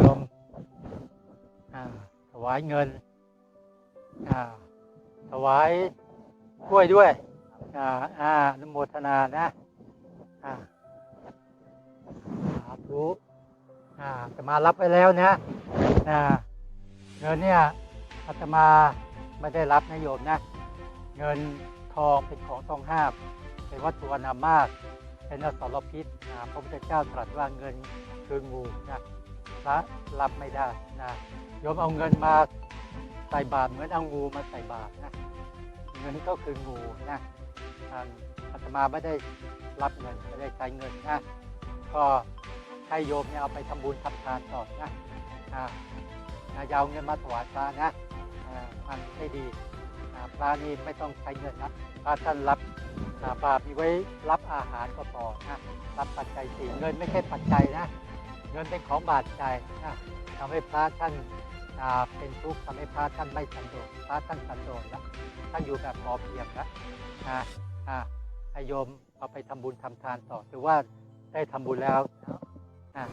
รวมถวายเงินถวายกล้วยด้วยอ่าอ่าโมทนานะอ่าสาธุอ่าจะมารับไปแล้วนะนะเงินเนี่ยอาตมาไม่ได้รับนะโยมนะ เงินทองเป็นของต้องห้ามเป็นวัตถุอนามาต เป็นอสรพิษนะพระพุทธเจ้าตรัสว่าเงินคืองูนะพระรับไม่ได้นะโยมเอาเงินมาใส่บาตรเหมือนเอางูมาใส่บาตรนะเงินก็คืองูนะอาตมาไม่ได้รับเงินไม่ได้ใช้เงินนะก็ให้โยมเนี่ยเอาไปทำบุญทำทานต่อนะนะอยาเอาเงินมาถวายพระนะอ่ามันไม่ดี อ่าพระนี่ไม่ต้องใช้เงินนะพระท่านรับอาบาปมีไว้รับอาหารก็พอนะรับปัจจัยสี่เงินไม่ใช่ปัจจัยนะ เงินเป็นของบาดใจนะทำให้พระท่านเป็นทุกข์ทำให้พระท่านไม่สันโดษพระท่านสันโดษแล้วท่านอยู่แบบพอเพียงแล้วนะอ่าให้โยมเอาไปทำบุญทำทานต่อถือว่าได้ทำบุญแล้วนะ